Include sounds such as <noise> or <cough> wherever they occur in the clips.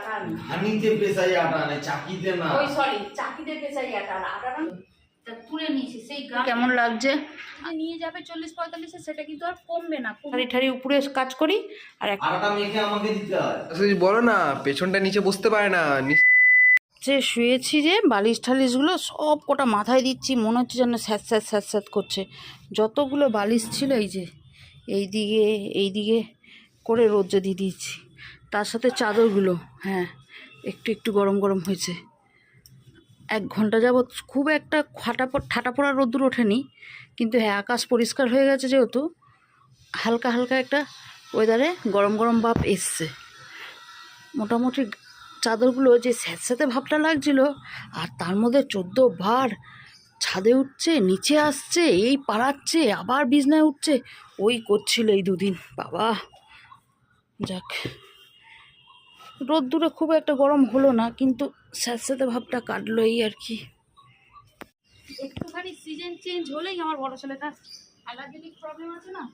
আটা আনি হানিতে পেশাই আটা আনে চাকিতে না। ওই সরি চাকিতে পেশাই আটা আর আটাটা তুলে নিয়েছি সেই কেমন লাগছে? নিয়ে যাবে চল্লিশ পঁয়তাল্লিশে সেটা কিন্তু আর কমবে না ঠাড়ি উপরে কাজ করি আর এক মেখে আমাকে দিতে হয়। আচ্ছা, বলো না পেছনটা নিচে বসতে পারে না যে শুয়েছি যে বালিশ ঠালিশগুলো সব কটা মাথায় দিচ্ছি মনে হচ্ছে যেন স্যাঁত স্যাঁত স্যাঁত স্যাঁত করছে। যতগুলো বালিশ ছিল এই যে এই দিকে এই দিকে করে রোদ্রে দিয়ে দিয়েছি তার সাথে চাদরগুলো হ্যাঁ একটু একটু গরম গরম হয়েছে। এক ঘণ্টা যাবৎ খুব একটা খাটা ঠাটা পড়া রোদ্দুর ওঠেনি, কিন্তু হ্যাঁ আকাশ পরিষ্কার হয়ে গেছে যেহেতু, হালকা হালকা একটা ওয়েদারে গরম গরম ভাব এসছে। মোটামুটি চাদরগুলো যে স্যাঁতস্যাঁতে ভাবটা লাগছিল, আর তার মধ্যে চোদ্দ বার ছাদে উঠছে, নিচে আসছে, এই পাড়াচ্ছে, আবার বিছনায় উঠছে, ওই করছিল এই দুদিন। বাবা, যাক। রোদ্দুরে খুব একটা গরম হলো না কিন্তু স্যাঁতস্যাঁতে ভাবটা কাটলো এই আর কি। একটুখানি সিজন চেঞ্জ হলেই আমার বড় ছেলেটার অ্যালার্জেটিক প্রবলেম আছে না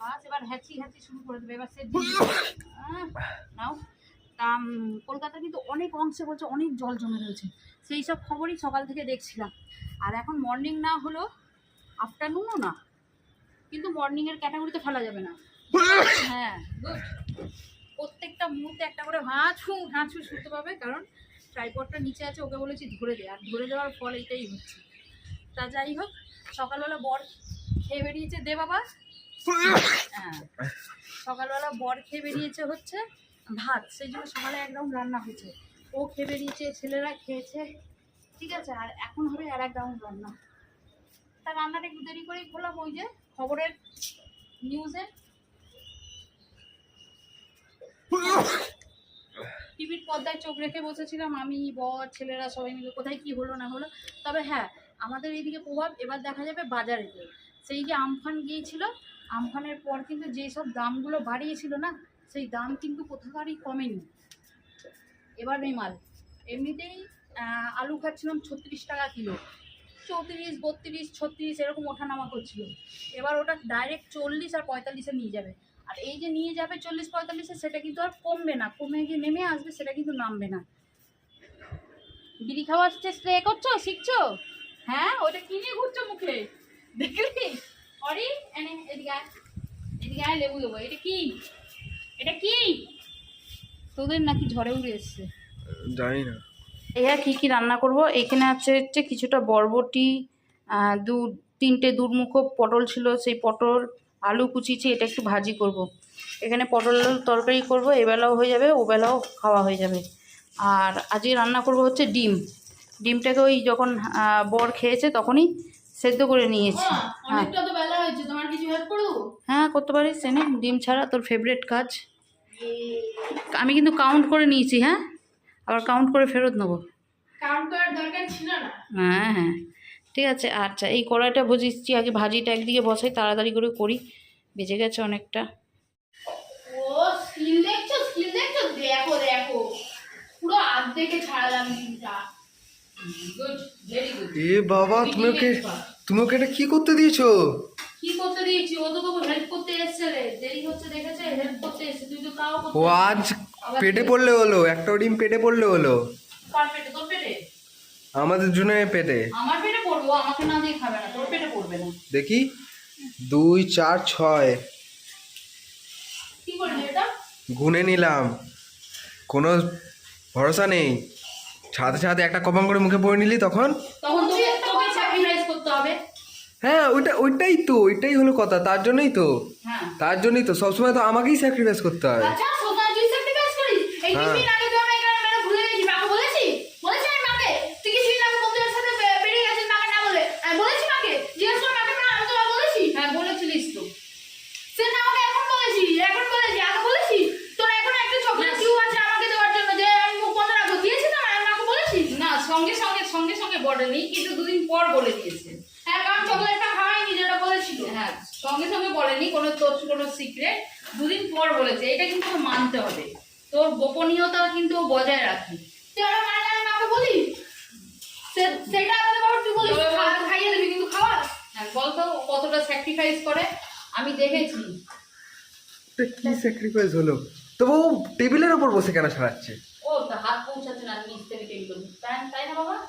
বাস এবার হ্যাচি হ্যাচি শুরু করে দেবে এবার সে নাও। তা কলকাতা কিন্তু অনেক অংশে বলছে অনেক জল জমে রয়েছে সেই সব খবরই সকাল থেকে দেখছিলাম। আর এখন মর্নিং না হলো আফটারনুনও না কিন্তু মর্নিংয়ের ক্যাটাগরিতে ফেলা যাবে না। <laughs> হ্যাঁ গুড প্রত্যেকটা মুহূর্তে একটা করে হাঁচু হাঁচু শুনতে পাবে, কারণ ট্রাইপডটা নিচে আছে, ওকে বলেছি ধরে দে। আর ধরে দেওয়ার ফল এটাই হচ্ছে। তা যাই হোক, সকালবেলা বর খেয়ে বেরিয়েছে, দে বাবা। হ্যাঁ সকালবেলা বর খেয়ে বেরিয়েছে হচ্ছে ভাত। সেই জন্য সকালে একদম রান্না হয়েছে। ও খেয়ে বেরিয়েছে, ছেলেরা খেয়েছে, ঠিক আছে? আর এখন হবে আর এক রাউন্ড রান্না। তা রান্নাটা একটু দেরি করেই করলাম, ওই যে খবরের নিউজে টিভির পর্দায় চোখ রেখে বসেছিলাম, আমি, বর, ছেলেরা সবাই মিলে, কোথায় কি হলো না হলো। তবে হ্যাঁ আমাদের এইদিকে প্রভাব, এবার দেখা যাবে বাজারেতে সেই যে আমফান গিয়েছিল, আমফানের পর কিন্তু যেই সব দামগুলো বাড়িয়েছিল না, সেই দাম কিন্তু কোথাকারই কমেনি। এবার বেমাল এমনিতেই আলু খাচ্ছিলাম ছত্রিশ টাকা কিলো। চৌত্রিশ, বত্রিশ, ছত্রিশ এরকম ওঠানামা করছিল। এবার ওটা ডাইরেক্ট চল্লিশ আর পঁয়তাল্লিশে নিয়ে যাবে। আর এই যে নিয়ে যাবে চল্লিশ পঁয়তাল্লিশে সেটা কিন্তু আর কমবে না। কমে গিয়ে নেমে আসবে সেটা কিন্তু নামবে না। বিড়ি খাওয়ার এ করছ শিখছো? হ্যাঁ ওটা কি নিয়ে ঘুরছো মুখে? দেখলি? অরি এনে এদিকে এদিকে আয় লেবু দেবো। এটা কি? এটা কি? তোদের নাকি ঝড়ে উড়ে এসছে। জানি না। এরা কী কী রান্না করব? এখানে আছে হচ্ছে কিছুটা বরবটি দু তিনটে দুর্মুখো পটল ছিল সেই পটল আলু কুচিছি এটা একটু ভাজি করব। এখানে পটল আলুর তরকারি করব এবেলাও হয়ে যাবে ওবেলাও খাওয়া হয়ে যাবে। আর আজকে রান্না করব হচ্ছে ডিম। ডিমটাকে ওই যখন বর খেয়েছে তখনই সেদ্ধ করে নিয়েছি। হ্যাঁ। হ্যাঁ করতে পারিস এনে ডিম ছাড়া তোর ফেভারিট কাজ। আমি কিন্তু কাউন্ট করে নিয়েছি হ্যাঁ? আবার কাউন্ট করে ফেরত নেব। কাউন্ট করার দরকার ছিল না। হ্যাঁ হ্যাঁ। ঠিক আছে আচ্ছা এই কড়াইটা বুঝিয়েছি আগে ভাজিটা একদিকে বসাই তাড়াতাড়ি করে করি। বেজে গেছে অনেকটা। ও স্কিল দেখছ স্কিল দেখছ? দেখো দেখো। পুরো আর্ধেকে ছাড়ালাম ডিমটা। গুড ভেরি গুড এ বাবা তুমি ওকে তুমি ওকে এটা কি করতে দিয়েছ? কি করতে দিয়েছি? ও তো তোকে হেল্প করতে এসছে রে। দেরি হচ্ছে দেখেছে? হেল্প করতে এসছে। তুই তো তাও ও আজ পেটে পড়লে হলো একটা ডিম পেটে পড়লে হলো। কার পেটে তোর পেটে? আমাদের জন্য পেটে। আমার পেটে পড়ব আমাকে না দিয়ে খাবে না তোর পেটে পড়বে না। দেখি। দুই চার ছয়। কি করলি এটা? গুনে নিলাম। কোনো ভরসা নেই। ছাদে ছাদে একটা কপাং করে মুখে পড়ে নিলি তখন? তখন তোকে তোকে স্যাক্রিফাইস করতে হবে। হ্যাঁ ওইটা ওইটাই তো ওইটাই হলো কথা তার জন্যই তো। হ্যাঁ। তার জন্যই তো সবসময় তো আমাকেই স্যাক্রিফাইস করতে হয়। আচ্ছা সোনা তুই স্যাক্রিফাইস করিস? এই হ্যাঁ। কিছুদিন আগে তো আমি এখানে মেরে ভুলে গেছি মাকে বলেছি বলেছি আমি মাকে তুই কিছুদিন আগে বন্ধুদের সাথে বে- বেরিয়ে গেছিস মাকে না বলে আমি বলেছি মাকে জিজ্ঞেস করে মাকে না আমি তোমাকে বলেছি হ্যাঁ বলেছিলিস তো সে না আমাকে এখন বলেছি এখন বলেছি আগে বলেছি তোর এখন একটা চকলেট কিউব আছে আমাকে দেওয়ার জন্য যে আমি মুখ বন্ধ রাখব দিয়েছি না আমি মাকে বলেছি না সঙ্গে সঙ্গে সঙ্গে সঙ্গে বলেনি কিন্তু দুদিন পর বলে দিয়েছে। হ্যাঁ কারণ চকলেটটা খাওয়াইনি যেটা বলেছিল। হ্যাঁ সঙ্গে সঙ্গে বলেনি কোনো তোর কোনো সিক্রেট দুদিন পর বলেছে এটা কিন্তু মানতে হবে। তোর গোপনীয়তা কিন্তু ও বজায় রাখে। তুই আমার মানে আমি মাকে বলি? সে- সেটা তুই বলিস। খাইয়ে দিবি কিন্তু খাওয়াস হ্যাঁ বলতো কতটা স্যাক্রিফাইস করে? আমি দেখেছি। কি স্যাক্রিফাইস হলো? তবু টেবিলের ওপর বসে কেন ছাড়াচ্ছে ও হাত পৌঁছাচ্ছে না নিচ থেকে তাই না বাবা?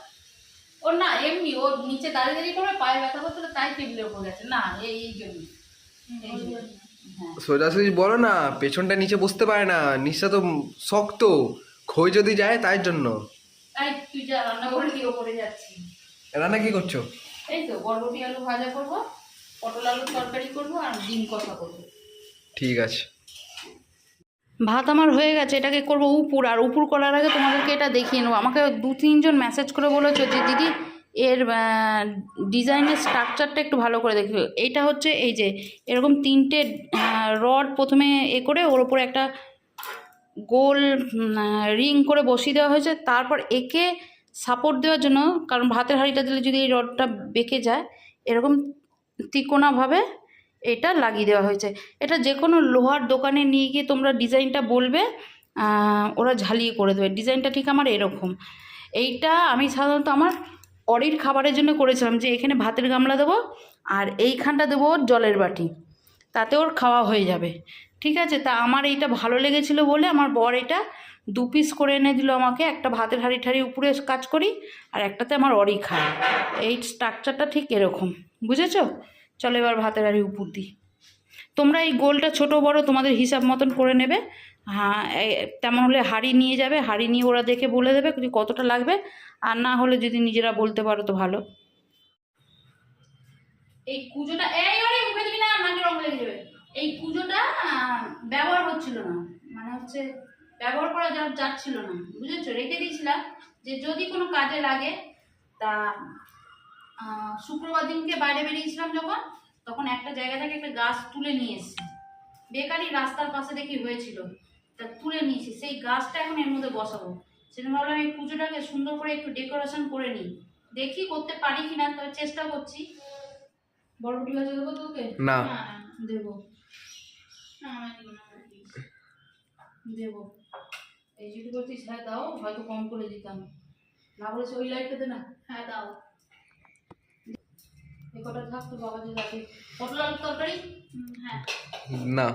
ওর না এমনি ওর নিচে দাঁড়িয়ে দাঁড়িয়ে করে পায়ে ব্যথা করতে তাই টেবিলের উপর গেছে। না এই জন্য। হ্যাঁ। সোজাসুজি বলো না পেছনটা নিচে বসতে পারে না নিচটা তো শক্ত ক্ষয় যদি যায় তাই জন্য। তাই তুই যা রান্না করে দিয়ে ওপরে যাচ্ছি। রান্না কি করছ? এই তো বরবটি আলু ভাজা করব পটল আলুর তরকারি করব আর ডিম কষা করব। ঠিক আছে। ভাত আমার হয়ে গেছে, এটাকে করব উপুর, আর উপুর করার আগে তোমাদেরকে এটা দেখিয়ে নেব। আমাকে দু তিনজন মেসেজ করে বলেছ যে, দিদি, এর ডিজাইনের স্ট্রাকচারটা একটু ভালো করে দেখবে এইটা হচ্ছে এই যে, এরকম তিনটে রড প্রথমে এ করে ওর ওপরে একটা গোল রিং করে বসিয়ে দেওয়া হয়েছে। তারপর একে সাপোর্ট দেওয়ার জন্য, কারণ ভাতের হাঁড়িটা দিলে যদি এই রডটা বেঁকে যায়, এরকম তিকোনাভাবে এটা লাগিয়ে দেওয়া হয়েছে। এটা যে কোনো লোহার দোকানে নিয়ে গিয়ে তোমরা ডিজাইনটা বলবে ওরা ঝালিয়ে করে দেবে। ডিজাইনটা ঠিক আমার এরকম। এইটা আমি সাধারণত আমার অরির খাবারের জন্য করেছিলাম যে এখানে ভাতের গামলা দেবো আর এইখানটা দেবো জলের বাটি। তাতে ওর খাওয়া হয়ে যাবে। ঠিক আছে? তা আমার এইটা ভালো লেগেছিলো বলে আমার বর এটা দু পিস করে এনে দিল আমাকে। একটা ভাতের হাঁড়ি ঠাড়ি উপরে কাজ করি আর একটাতে আমার অরি খায়। এই স্ট্রাকচারটা ঠিক এরকম। বুঝেছ? চলো এবার ভাতের হাঁড়ি উপর দিই। তোমরা এই গোলটা ছোট বড় তোমাদের হিসাব মতন করে নেবে। হ্যাঁ তেমন হলে হাঁড়ি নিয়ে যাবে, হাঁড়ি নিয়ে ওরা দেখে বলে দেবে কতটা লাগবে। আর না হলে যদি নিজেরা বলতে পারো তো ভালো। এই কুজোটা এই আরে মুখে দিবি না, নাকি রং লেগে যাবে। এই কুজোটা ব্যবহার হচ্ছিল না। মানে হচ্ছে ব্যবহার করা যাচ্ছিল না। বুঝেছ? রেখে দিয়েছিলাম যে যদি কোনো কাজে লাগে, তা শুক্রবার দিনকে বাইরে বেরিয়েছিলাম যখন তখন একটা জায়গা থেকে একটা গাছ তুলে নিয়ে এসেছি। বেকারি রাস্তার পাশে দেখি হয়েছিল। তা তুলে নিয়েছি। সেই গাছটা এখন এর মধ্যে বসাবো। সেজন্য ভাবলাম এই পুজোটাকে সুন্দর করে একটু ডেকোরেশন করে নিই। দেখি করতে পারি কিনা তবে চেষ্টা করছি। বরবটি ভাজা দেবো তোকে? না। দেবো। না, না, না। দেবো। এই যেটু করছিস হ্যাঁ দাও। হয়তো কম করে দিতাম। না বলেছে ওই লাইটটা দে না? হ্যাঁ দাও। এ কটা থাক তো বাবা যে রাতে পটল আলুর তরকারি? হ্যাঁ। না।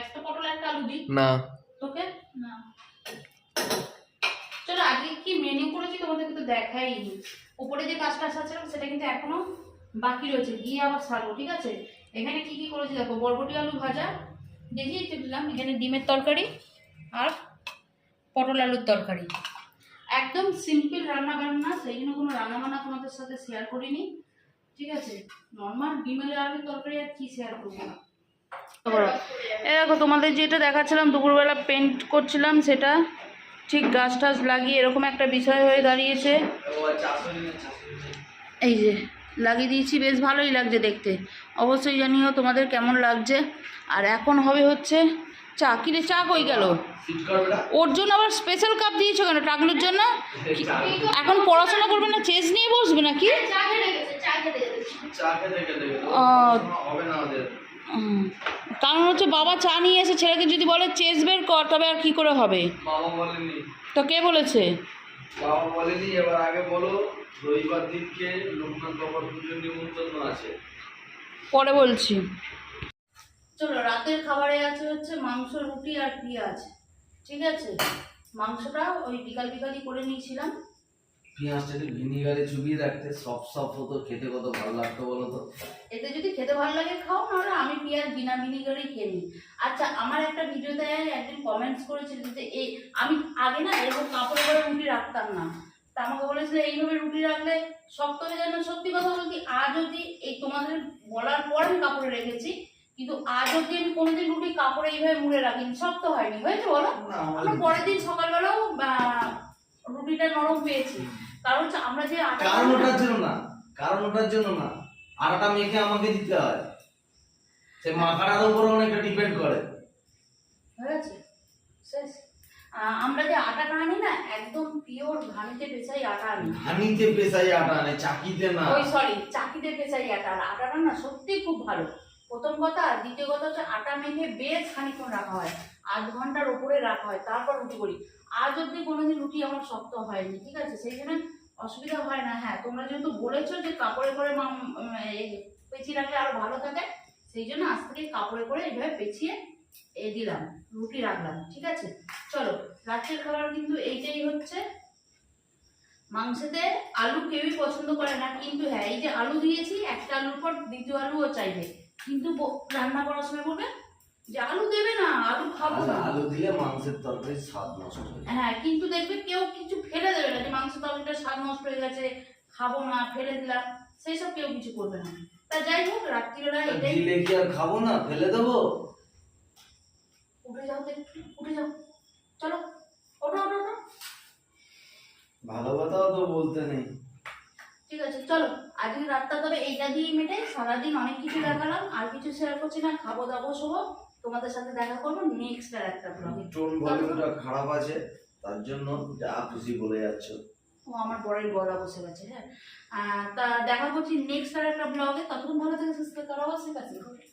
একটা পটল একটা আলু দিই না। তোকে? না। চলো আজকে কি মেনু করেছি তোমাদেরকে তো দেখাইনি। উপরে যে কাজটা সারছিলাম সেটা কিন্তু এখনও বাকি রয়েছে। গিয়ে আবার সারবো ঠিক আছে? এখানে কি কি করেছি দেখো বরবটি আলু ভাজা দেখিয়ে দিলাম। এখানে ডিমের তরকারি আর পটল আলুর তরকারি। একদম সিম্পল রান্না বান্না সেই জন্য কোনো রান্না বান্না তোমাদের সাথে শেয়ার করিনি। ঠিক আছে? নর্মাল ডিমের আলুর তরকারি আর কি শেয়ার করব এ দেখো, তোমাদের যেটা দেখাচ্ছিলাম, দুপুরবেলা পেন্ট করছিলাম সেটা, ঠিক গাছ টাছ লাগিয়ে এরকম একটা বিষয় হয়ে দাঁড়িয়েছে। এই যে, লাগিয়ে দিয়েছি, বেশ ভালোই লাগছে দেখতে। অবশ্যই জানিও তোমাদের কেমন লাগছে। আর এখন হবে হচ্ছে চা কিরে চা কই গেল? ওর জন্য আবার স্পেশাল কাপ দিয়েছ কেন? টাকলুর জন্য? এখন পড়াশোনা করবে না চেস নিয়ে বসবে নাকি? না কারণ হচ্ছে বাবা চা নিয়ে এসে ছেলেকে যদি বলে চেস বের কর তবে আর কি করে হবে? তো কে বলেছে? বাবা বলেনি এবার আগে বলো রবিবার দিনকে লোকনাথ বাবার পুজোর নিমন্ত্রণ আছে। পরে বলছি। চলো রাতের খাবারে আছে হচ্ছে মাংস রুটি আর পেঁয়াজ ঠিক আছে? মাংসটা ওই বিকাল বিকালই করে নিয়েছিলাম। পেঁয়াজটাকে ভিনিগারে চুবিয়ে রাখতে সব সব হতো খেতে কত ভালো লাগতো বলো তো? এতে যদি খেতে ভালো লাগে খাও নাহলে আমি পেঁয়াজ বিনা ভিনিগারেই খেয়ে নিই। আচ্ছা আমার একটা ভিডিওতে একদিন কমেন্টস করেছিল যে এই আমি আগে না এরকম কাপড়ে করে রুটি রাখতাম না। তা আমাকে বলেছিল এইভাবে রুটি রাখলে শক্ত হয়ে যায় না? সত্যি কথা বলতে আজ অব্দি এই তোমাদের বলার পর আমি কাপড়ে রেখেছি কিন্তু আজ অব্দি আমি কোনোদিন রুটি কাপড়ে এইভাবে মুড়ে রাখিনি? শক্ত হয়নি হয়েছে বলো? আমরা পরের দিন সকালবেলাও রুটিটা নরম পেয়েছি। কারণ হচ্ছে আমরা যে আটা কারণ ওটার জন্য না কারণ ওটার জন্য না আটাটা মেখে আমাকে দিতে হয়। সে মাখাটার উপর অনেকটা ডিপেন্ড করে। হয়েছে? শেষ। আমরা যে আটাটা আনি না একদম পিওর ঘানিতে পেঁচাই আটা আনি। পেশাই আটা আনে চাকিতে না। ওই সরি চাকিতে পেঁচাই আটা আটাটা না সত্যিই খুব ভালো। প্রথম কথা আর দ্বিতীয় কথা হচ্ছে আটা মেখে বেশ খানিক্ষণ রাখা হয়। আধ ঘণ্টার উপরে রাখা হয়, তারপর রুটি করি। আজ অব্দি কোনোদিন রুটি আমার শক্ত হয়নি, ঠিক আছে? সেই জন্য অসুবিধা হয় না। হ্যাঁ তোমরা যেহেতু বলেছ যে কাপড়ে করে পেঁচিয়ে রাখলে আরও ভালো থাকে, সেই জন্য আজ থেকে কাপড়ে করে এইভাবে পেঁচিয়ে এ দিলাম, রুটি রাখলাম, ঠিক আছে? চলো, রাত্রের খাবার কিন্তু এইটাই হচ্ছে। মাংসেতে আলু কেউই পছন্দ করে না, কিন্তু হ্যাঁ এই যে আলু দিয়েছি, একটা আলুর পর দ্বিতীয় আলুও চাইবে। কিন্তু রান্না করার সময় বলবে যে আলু দেবে না আলু খাব না। আলু দিলে মাংসের তরকারি স্বাদ নষ্ট হয়ে হ্যাঁ কিন্তু দেখবে কেউ কিছু ফেলে দেবে না যে মাংস তরকারিটা স্বাদ নষ্ট হয়ে গেছে খাব না ফেলে দিলাম সেই সব কেউ কিছু করবে না। তা যাই হোক রাত্রিবেলা এটাই দিলে কি আর খাব না ফেলে দেবো? উঠে যাও একটু, উঠে যাও। চলো ওঠো ওঠো ওঠো। ভালো কথাও তো বলতে নেই। ঠিক আছে চলো। আজকে রাতটা তবে এইটা দিয়েই মেটে সারাদিন অনেক কিছু দেখালাম আর কিছু শেয়ার করছি না খাব দাবো শোবো। তোমাদের সাথে দেখা করব নেক্সট আর একটা ব্লগে টোন ভলিউমটা খারাপ আছে তার জন্য যা খুশি বলে যাচ্ছ। ও আমার বরের গলা বসে গেছে হ্যাঁ। তা দেখা করছি নেক্সট আর একটা ব্লগে ততক্ষণ ভালো থেকে সুস্থ করো বাই